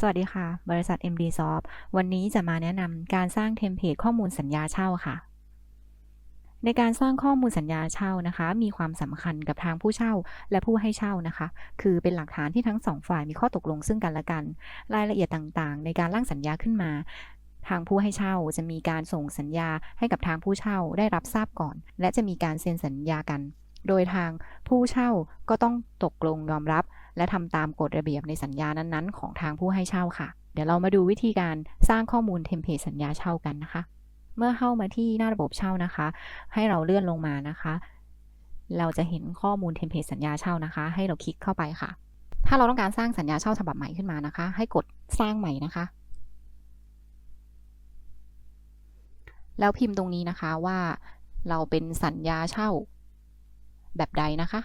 สวัสดีค่ะ บริษัท MD Soft วันนี้จะมาแนะนำการสร้างเทมเพลตข้อมูลสัญญาเช่าค่ะ ในการสร้างข้อมูลสัญญาเช่านะคะ มีความสำคัญกับทางผู้เช่าและผู้ให้เช่านะคะ คือเป็นหลักฐานที่ทั้งสองฝ่ายมีข้อตกลงซึ่งกันและกัน รายละเอียดต่างๆ ในการร่างสัญญาขึ้นมา ทางผู้ให้เช่าจะมีการส่งสัญญาให้กับทางผู้เช่าได้รับทราบก่อน และจะมีการเซ็นสัญญากัน โดยทางผู้เช่าก็ต้องตกลงยอมรับ และทำตามกฎระเบียบในสัญญานั้นๆ ของทางผู้ให้เช่าค่ะ เดี๋ยวเรามาดูวิธีการสร้างข้อมูลเทมเพลตสัญญาเช่ากันนะคะ เมื่อเข้ามาที่หน้าระบบเช่านะคะ ให้เราเลื่อนลงมานะคะ เราจะเห็นข้อมูลเทมเพลตสัญญาเช่านะคะ ให้เราคลิกเข้าไปค่ะ ถ้าเราต้องการสร้างสัญญาเช่าฉบับใหม่ขึ้นมานะคะ ให้กดสร้างใหม่นะคะแล้วพิมพ์ตรงนี้นะคะว่าเราเป็นสัญญาเช่า แบบใดนะคะ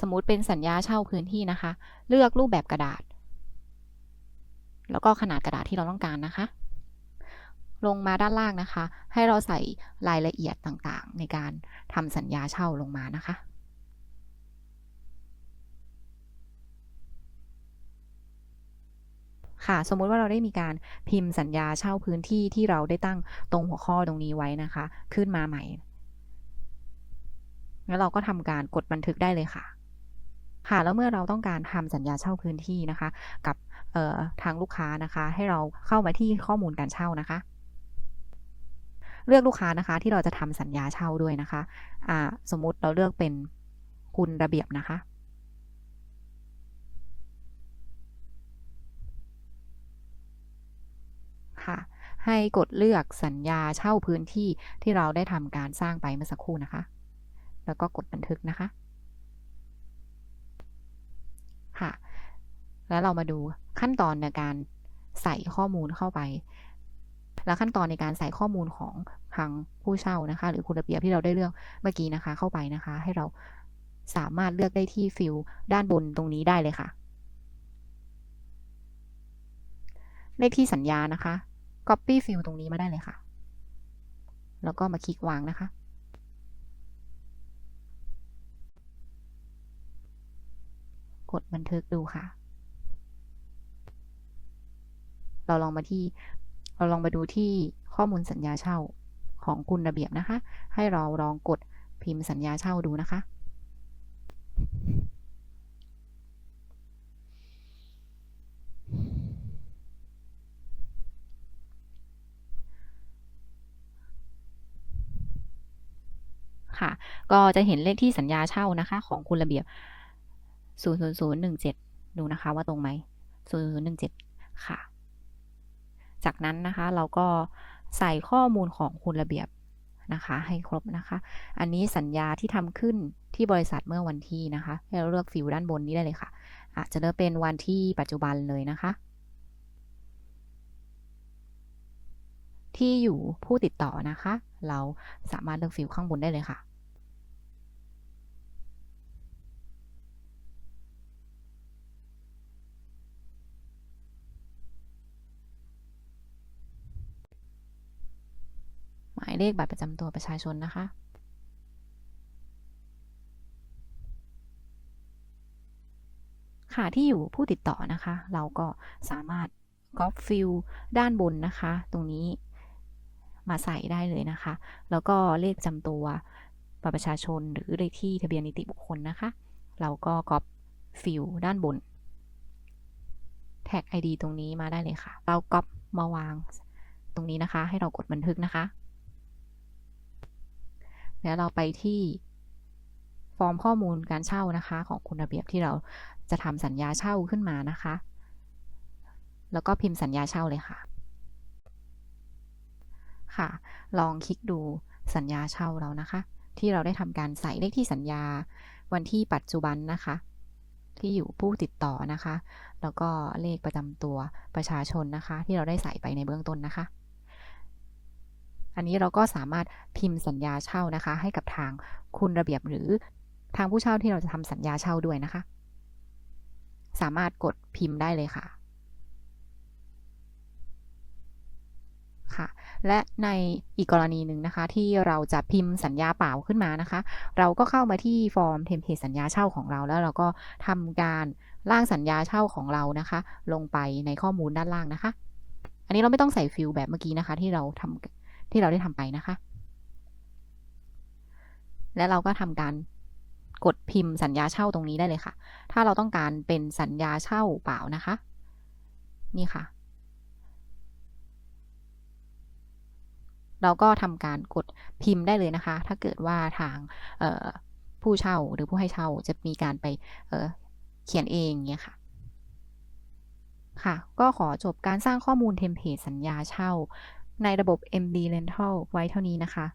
สมมุติเป็นสัญญาเช่าพื้นที่นะคะ เลือกรูปแบบกระดาษ แล้วก็ขนาดกระดาษที่เราต้องการนะคะ ลงมาด้านล่างนะคะ ให้เราใส่รายละเอียดต่างๆ ในการทำสัญญาเช่าลงมานะคะค่ะสมมุติว่าเราได้มีการพิมพ์สัญญาเช่าพื้นที่ที่เราได้ตั้งตรงหัวข้อตรงนี้ไว้นะคะ ขึ้นมาใหม่ แล้วเราก็ทำการกดบันทึกได้เลยค่ะ ค่ะ แล้วเมื่อเราต้องการทำสัญญาเช่าพื้นที่นะคะ กับทางลูกค้านะคะ ให้เราเข้ามาที่ข้อมูลการเช่านะคะ เลือกลูกค้านะคะที่เราจะทำสัญญาเช่าด้วยนะคะะสมมุติเราเลือกเป็นคุณระเบียบนะคะค่ะให้กดเลือกสัญญาเช่าพื้นที่ที่เราได้ทำการสร้างไปเมื่อสักครู่นะคะ แล้วก็กดบันทึกนะคะ ค่ะ แล้วเรามาดูขั้นตอนในการใส่ข้อมูลเข้าไป แล้วขั้นตอนในการใส่ข้อมูลของทางผู้เช่านะคะ หรือคุณระเบียบที่เราได้เลือกเมื่อกี้นะคะ เข้าไปนะคะ ให้เราสามารถเลือกได้ที่ฟิลด้านบนตรงนี้ได้เลยค่ะ เลขที่สัญญานะคะ Copy ฟิลตรงนี้มาได้เลยค่ะ แล้วก็มาคลิกวางนะคะ ดบันทึกดูค่ะ เราลองมาที่ เราลองมาดูที่ข้อมูลสัญญาเช่าของคุณระเบียบนะคะ ให้เราลองกดพิมพ์สัญญาเช่าดูนะคะ ค่ะ ก็จะเห็นเลขที่สัญญาเช่านะคะ ของคุณระเบียบ 00017 ดูนะคะว่าตรงไหม0017 ค่ะ จากนั้นนะคะเราก็ใส่ข้อมูลของคุณระเบียบนะคะให้ครบนะคะ อันนี้สัญญาที่ทำขึ้นที่บริษัทเมื่อวันที่นะคะ ให้เราเลือกฟิลด้านบนนี้ได้เลยค่ะ อาจจะเลือกเป็นวันที่ปัจจุบันเลยนะคะ ที่อยู่ผู้ติดต่อนะคะ เราสามารถเลือกฟิลข้างบนได้เลยค่ะายเลขบัตรประจำตัวประชาชนนะคะ ค่ะที่อยู่ผู้ติดต่อนะคะ เราก็สามารถก๊อปฟิลด้านบนนะคะ ตรงนี้มาใส่ได้เลยนะคะ แล้วก็เลขประจำตัวบัตรประชาชนหรือเลขที่ทะเบียนนิติบุคคลนะคะ เราก็ก๊อปฟิลด้านบนแท็ก ID ตรงนี้มาได้เลยค่ะ เราก๊อปมาวางตรงนี้นะคะ ให้เรากดบันทึกนะคะ แล้วเราไปที่ฟอร์มข้อมูลการเช่านะคะ ของคุณระเบียบที่เราจะทำสัญญาเช่าขึ้นมานะคะ แล้วก็พิมพ์สัญญาเช่าเลยค่ะ ค่ะ ลองคลิกดูสัญญาเช่าเรานะคะ ที่เราได้ทำการใส่เลขที่สัญญาวันที่ปัจจุบันนะคะ ที่อยู่ผู้ติดต่อนะคะ แล้วก็เลขประจำตัวประชาชนนะคะ ที่เราได้ใส่ไปในเบื้องต้นนะคะ อันนี้เราก็สามารถพิมพ์สัญญาเช่านะคะ ให้กับทางคุณระเบียบหรือทางผู้เช่าที่เราจะทำสัญญาเช่าด้วยนะคะ สามารถกดพิมพ์ได้เลยค่ะค่ะและในอีกกรณีหนึ่งนะคะ ที่เราจะพิมพ์สัญญาเปล่าขึ้นมานะคะ เราก็เข้ามาที่ฟอร์มเทมเพลตสัญญาเช่าของเรา แล้วเราก็ทำการร่างสัญญาเช่าของเรานะคะ ลงไปในข้อมูลด้านล่างนะคะ อันนี้เราไม่ต้องใส่ฟิลแบบเมื่อกี้นะคะ ที่เราทำ ที่เราได้ทำไปนะคะ และเราก็ทำการกดพิมพ์สัญญาเช่าตรงนี้ได้เลยค่ะ ถ้าเราต้องการเป็นสัญญาเช่าเปล่านะคะ นี่ค่ะ เราก็ทำการกดพิมพ์ได้เลยนะคะ ถ้าเกิดว่าทางผู้เช่าหรือผู้ให้เช่าจะมีการไปเเขียนเองเงี้ยค่ะ ค่ะ ก็ขอจบการสร้างข้อมูลเทมเพลตสัญญาเช่า ในระบบ MD Rental ไว้เท่านี้นะคะ